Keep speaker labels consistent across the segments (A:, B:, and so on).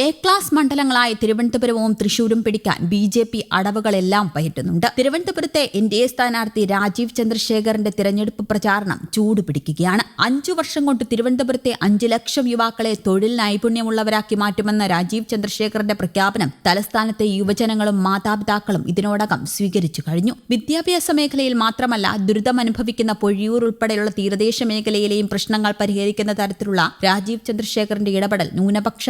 A: A class മണ്ഡലങ്ങളായ തിരുവനന്തപുരവും തൃശൂരും പിടിക്കാൻ ബി ജെ പി അടവുകളെല്ലാം പയറ്റുന്നുണ്ട്. തിരുവനന്തപുരത്തെ എൻ ഡി എ സ്ഥാനാർത്ഥി രാജീവ് ചന്ദ്രശേഖറിന്റെ തിരഞ്ഞെടുപ്പ് പ്രചാരണം ചൂടുപിടിക്കുകയാണ് അഞ്ചു വർഷം കൊണ്ട് തിരുവനന്തപുരത്തെ അഞ്ചു ലക്ഷം യുവാക്കളെ തൊഴിൽ നൈപുണ്യമുള്ളവരാക്കി മാറ്റുമെന്ന രാജീവ് ചന്ദ്രശേഖറിന്റെ പ്രഖ്യാപനം തലസ്ഥാനത്തെ യുവജനങ്ങളും മാതാപിതാക്കളും ഇതിനോടകം സ്വീകരിച്ചു കഴിഞ്ഞു. വിദ്യാഭ്യാസ മേഖലയിൽ മാത്രമല്ല ദുരിതമനുഭവിക്കുന്ന പൊഴിയൂർ ഉൾപ്പെടെയുള്ള തീരദേശ മേഖലയിലെയും പ്രശ്നങ്ങൾ പരിഹരിക്കുന്ന തരത്തിലുള്ള രാജീവ് ചന്ദ്രശേഖറിന്റെ ഇടപെടൽ ന്യൂനപക്ഷ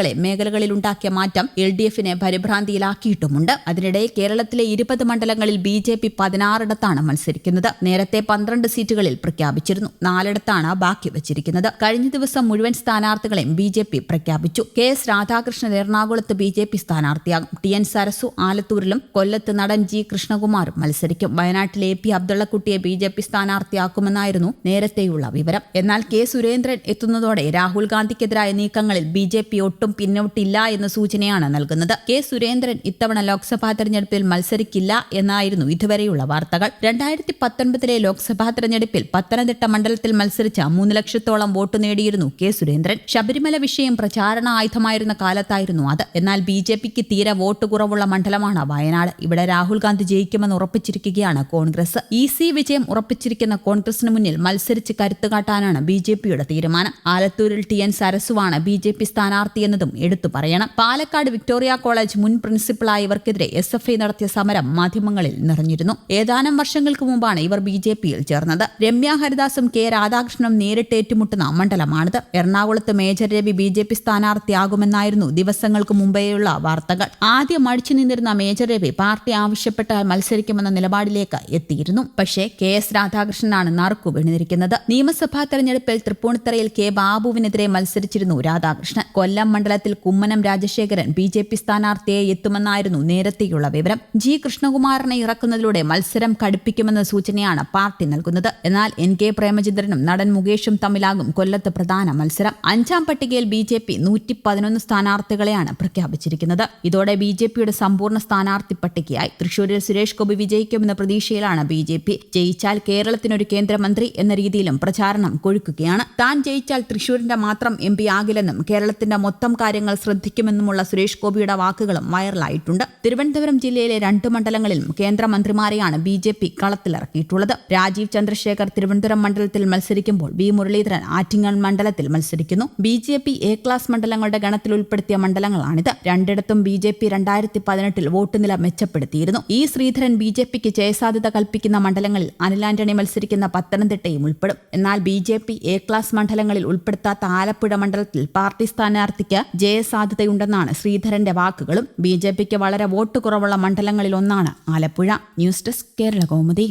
A: മത്സ്യത്തൊഴിലാളികളെ മേഖലകളിലുണ്ടാക്കിയ മാറ്റം എൽ ഡി എഫിനെ പരിഭ്രാന്തിയിലാക്കിയിട്ടുമുണ്ട്. അതിനിടെ കേരളത്തിലെ ഇരുപത് മണ്ഡലങ്ങളിൽ ബി ജെ പി പതിനാറിടത്താണ് മത്സരിക്കുന്നത്. നേരത്തെ പന്ത്രണ്ട് സീറ്റുകളിൽ പ്രഖ്യാപിച്ചിരുന്നു. നാലിടത്താണ് ബാക്കി വച്ചിരിക്കുന്നത്. കഴിഞ്ഞ ദിവസം മുഴുവൻ സ്ഥാനാർത്ഥികളെയും ബി ജെ പി പ്രഖ്യാപിച്ചു. കെ എസ് രാധാകൃഷ്ണൻ എറണാകുളത്ത് ബി ജെ പി സ്ഥാനാർത്ഥിയാകും. ടി എൻ സരസു ആലത്തൂരിലും കൊല്ലത്ത് നടൻ ജി കൃഷ്ണകുമാറും മത്സരിക്കും. വയനാട്ടിലെ എ പി അബ്ദുള്ളക്കുട്ടിയെ ബി ജെ പി സ്ഥാനാർത്ഥിയാക്കുമെന്നായിരുന്നു നേരത്തെയുള്ള വിവരം. എന്നാൽ കെ സുരേന്ദ്രൻ എത്തുന്നതോടെ രാഹുൽ ഗാന്ധിക്കെതിരായ നീക്കങ്ങളിൽ ബി ജെ പി ഒട്ടും പിന്നോട്ടില്ല എന്ന സൂചനയാണ് നൽകുന്നത്. കെ. സുരേന്ദ്രൻ ഇത്തവണ ലോക്സഭാ തെരഞ്ഞെടുപ്പിൽ മത്സരിക്കില്ല എന്നായിരുന്നു ഇതുവരെയുള്ള വാർത്തകൾ. രണ്ടായിരത്തി പത്തൊൻപതിലെ ലോക്സഭാ തെരഞ്ഞെടുപ്പിൽ പത്തനംതിട്ട മണ്ഡലത്തിൽ മത്സരിച്ച മൂന്ന് ലക്ഷത്തോളം വോട്ട് നേടിയിരുന്നു കെ. സുരേന്ദ്രൻ. ശബരിമല വിഷയം പ്രചാരണ ആയുധമായിരുന്ന കാലത്തായിരുന്നു അത്. എന്നാൽ ബി ജെ പിക്ക് തീരെ വോട്ട് കുറവുള്ള മണ്ഡലമാണ് വയനാട്. ഇവിടെ രാഹുൽ ഗാന്ധി ജയിക്കുമെന്ന് ഉറപ്പിച്ചിരിക്കുകയാണ് കോൺഗ്രസ്. ഇ സി വിജയം ഉറപ്പിച്ചിരിക്കുന്ന കോൺഗ്രസിന് മുന്നിൽ മത്സരിച്ച് കരുത്തുകാട്ടാനാണ് ബി ജെ പിയുടെ തീരുമാനം. ആലത്തൂരിൽ ടി എൻ സരസുവാണ് ബി ജെ പി സ്ഥാനാർത്ഥിയെന്നതും എടുത്തു പറയണം. പാലക്കാട് വിക്ടോറിയ കോളേജ് മുൻ പ്രിൻസിപ്പളായ ഇവർക്കെതിരെ എസ് എഫ് ഐ നടത്തിയ സമരം മാധ്യമങ്ങളിൽ നിറഞ്ഞിരുന്നു. ഏതാനും വർഷങ്ങൾക്ക് മുമ്പാണ് ഇവർ ബി ജെ പിയിൽ ചേർന്നത്. രമ്യ ഹരിദാസും കെ രാധാകൃഷ്ണനും നേരിട്ട് ഏറ്റുമുട്ടുന്ന മണ്ഡലമാണിത്. എറണാകുളത്ത് major Ravi B J P സ്ഥാനാർത്ഥിയാകുമെന്നായിരുന്നു ദിവസങ്ങൾക്ക് മുമ്പേയുള്ള വാർത്തകൾ. ആദ്യം അടിച്ചു നിന്നിരുന്ന മേജർ രവി പാർട്ടി ആവശ്യപ്പെട്ടാൽ മത്സരിക്കുമെന്ന നിലപാടിലേക്ക് എത്തിയിരുന്നു. പക്ഷേ കെ എസ് രാധാകൃഷ്ണനാണ് നറുക്കു വീണിരിക്കുന്നത്. നിയമസഭാ തെരഞ്ഞെടുപ്പിൽ തൃപ്പൂണിത്തറയിൽ കെ ബാബുവിനെതിരെ മത്സരിച്ചിരുന്നു രാധാകൃഷ്ണൻ. കൊല്ലം മണ്ഡലത്തിൽ Kummanam Rajasekharan B J P സ്ഥാനാർത്ഥിയെ എത്തുമെന്നായിരുന്നു നേരത്തെയുള്ള വിവരം. ജി കൃഷ്ണകുമാറിനെ ഇറക്കുന്നതിലൂടെ മത്സരം കടുപ്പിക്കുമെന്ന സൂചനയാണ് പാർട്ടി നൽകുന്നത്. എന്നാൽ എൻ കെ പ്രേമചന്ദ്രനും നടൻ മുകേഷും തമ്മിലാകും കൊല്ലത്ത് പ്രധാന മത്സരം. അഞ്ചാം പട്ടികയിൽ ബി ജെ പി നൂറ്റി പതിനൊന്ന് സ്ഥാനാർത്ഥികളെയാണ് പ്രഖ്യാപിച്ചിരിക്കുന്നത്. ഇതോടെ ബി ജെ പിയുടെ സമ്പൂർണ സ്ഥാനാർത്ഥി പട്ടികയായി. തൃശൂരിൽ സുരേഷ് ഗോപി വിജയിക്കുമെന്ന പ്രതീക്ഷയിലാണ് ബി ജെ പി. ജയിച്ചാൽ കേരളത്തിനൊരു കേന്ദ്രമന്ത്രി എന്ന രീതിയിലും പ്രചാരണം കൊഴുക്കുകയാണ്. താൻ ജയിച്ചാൽ തൃശൂരിന്റെ മാത്രം എം പി ആകില്ലെന്നും കേരളത്തിന്റെ മൊത്തം കാര്യങ്ങൾ ശ്രദ്ധിക്കുമെന്നുമുള്ള സുരേഷ് ഗോപിയുടെ വാക്കുകളും വൈറലായിട്ടുണ്ട്. തിരുവനന്തപുരം ജില്ലയിലെ രണ്ട് മണ്ഡലങ്ങളിലും കേന്ദ്രമന്ത്രിമാരെയാണ് ബി ജെ പി കളത്തിലിറക്കിയിട്ടുള്ളത്. രാജീവ് ചന്ദ്രശേഖർ തിരുവനന്തപുരം മണ്ഡലത്തിൽ മത്സരിക്കുമ്പോൾ വി മുരളീധരൻ ആറ്റിങ്ങൽ മണ്ഡലത്തിൽ മത്സരിക്കുന്നു. B J P A class മണ്ഡലങ്ങളുടെ ഗണത്തിൽ ഉൾപ്പെടുത്തിയ മണ്ഡലങ്ങളാണിത്. രണ്ടിടത്തും ബി ജെ പി രണ്ടായിരത്തി പതിനെട്ടിൽ വോട്ട് നില മെച്ചപ്പെടുത്തിയിരുന്നു. ഈ ശ്രീധരൻ ബി ജെ പിക്ക് ജയസാധ്യത കൽപ്പിക്കുന്ന മണ്ഡലങ്ങളിൽ അനിൽ ആന്റണി മത്സരിക്കുന്ന പത്തനംതിട്ടയും ഉൾപ്പെടും. എന്നാൽ B J P A class മണ്ഡലങ്ങളിൽ ഉൾപ്പെടുത്താത്ത ആലപ്പുഴ മണ്ഡലത്തിൽ പാർട്ടി സ്ഥാനാർത്ഥിക്ക് ജയസാധ്യതയുണ്ടെന്നാണ് ശ്രീധരന്റെ വാക്കുകളും. ബി വളരെ വോട്ട് കുറവുള്ള മണ്ഡലങ്ങളിലൊന്നാണ് Alappuzha. News desk Kerala Kaumudi